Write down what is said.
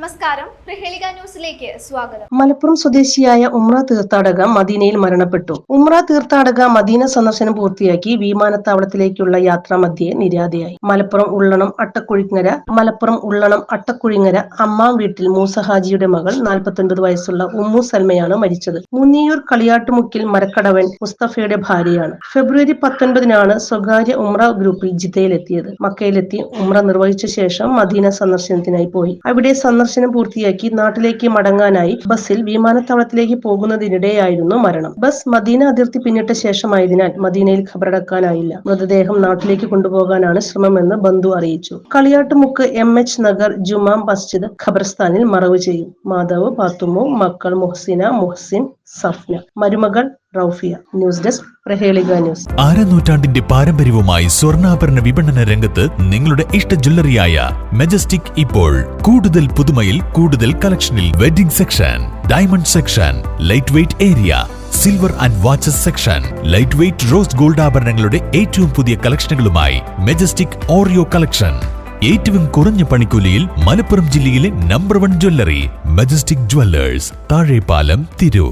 നമസ്കാരം. ന്യൂസിലേക്ക് സ്വാഗതം. മലപ്പുറം സ്വദേശിയായ ഉമ്ര തീർത്ഥാടക മദീനയിൽ മരണപ്പെട്ടു. ഉമ്ര തീർത്ഥാടക മദീന സന്ദർശനം പൂർത്തിയാക്കി വിമാനത്താവളത്തിലേക്കുള്ള യാത്രാ മധ്യേ നിര്യാതയായി മലപ്പുറം ഉള്ളണം അട്ടക്കുഴിങ്ങര മലപ്പുറം ഉള്ളണം അട്ടക്കുഴിങ്ങര അമ്മാം വീട്ടിൽ മൂസഹാജിയുടെ മകൾ നാൽപ്പത്തൊൻപത് വയസ്സുള്ള ഉമ്മു സൽമയാണ് മരിച്ചത്. മുന്നിയൂർ കളിയാട്ടുമുക്കിൽ മരക്കടവൻ മുസ്തഫയുടെ ഭാര്യയാണ്. ഫെബ്രുവരി പത്തൊൻപതിനാണ് സ്വകാര്യ ഉമ്ര ഗ്രൂപ്പിൽ ജിദ്ദയിലെത്തിയത്. മക്കയിലെത്തി ഉമ്ര നിർവഹിച്ച ശേഷം മദീന സന്ദർശനത്തിനായി പോയി. അവിടെ സന്ദർശനം പൂർത്തിയാക്കി നാട്ടിലേക്ക് മടങ്ങാനായി ബസ്സിൽ വിമാനത്താവളത്തിലേക്ക് പോകുന്നതിനിടെയായിരുന്നു മരണം. ബസ് മദീന അതിർത്തി പിന്നിട്ട ശേഷമായതിനാൽ മദീനയിൽ ഖബറടക്കാനായില്ല. മൃതദേഹം നാട്ടിലേക്ക് കൊണ്ടുപോകാനാണ് ശ്രമമെന്ന് ബന്ധു അറിയിച്ചു. കളിയാട്ടുമുക്ക് എം എച്ച് നഗർ ജുമാം മസ്ജിദ് ഖബർസ്ഥാനിൽ മറവ് ചെയ്യും. മാതാവ് പാത്തുമ്മു മക്കൾ മുഹ്സിന മുഹ്സിൻ സഫ്ന. മരുമകൾ റൌഫിയ. ന്യൂസ് ഡെസ്ക് പ്രഹേളിക ന്യൂസ്. അരനൂറ്റാണ്ടിന്റെ പാരമ്പര്യവുമായി സ്വർണാഭരണ വിപണന രംഗത്ത് നിങ്ങളുടെ ഇഷ്ട ജ്വല്ലറിയായ മെജസ്റ്റിക് ഇപ്പോൾ കൂടുതൽ പുതുമയിൽ കൂടുതൽ കളക്ഷനിൽ wedding section diamond section light weight area silver and watches section light weight rose gold ആഭരണങ്ങളുടെ ഏറ്റവും പുതിയ കളക്ഷനുകളുമായി മെജസ്റ്റിക് ഓറിയോ കളക്ഷൻ. ഏറ്റവും കുറഞ്ഞ പണിക്കൂലിയിൽ മലപ്പുറം ജില്ലയിലെ number one jewellery majestic jewellers Thazhepalam Tirur.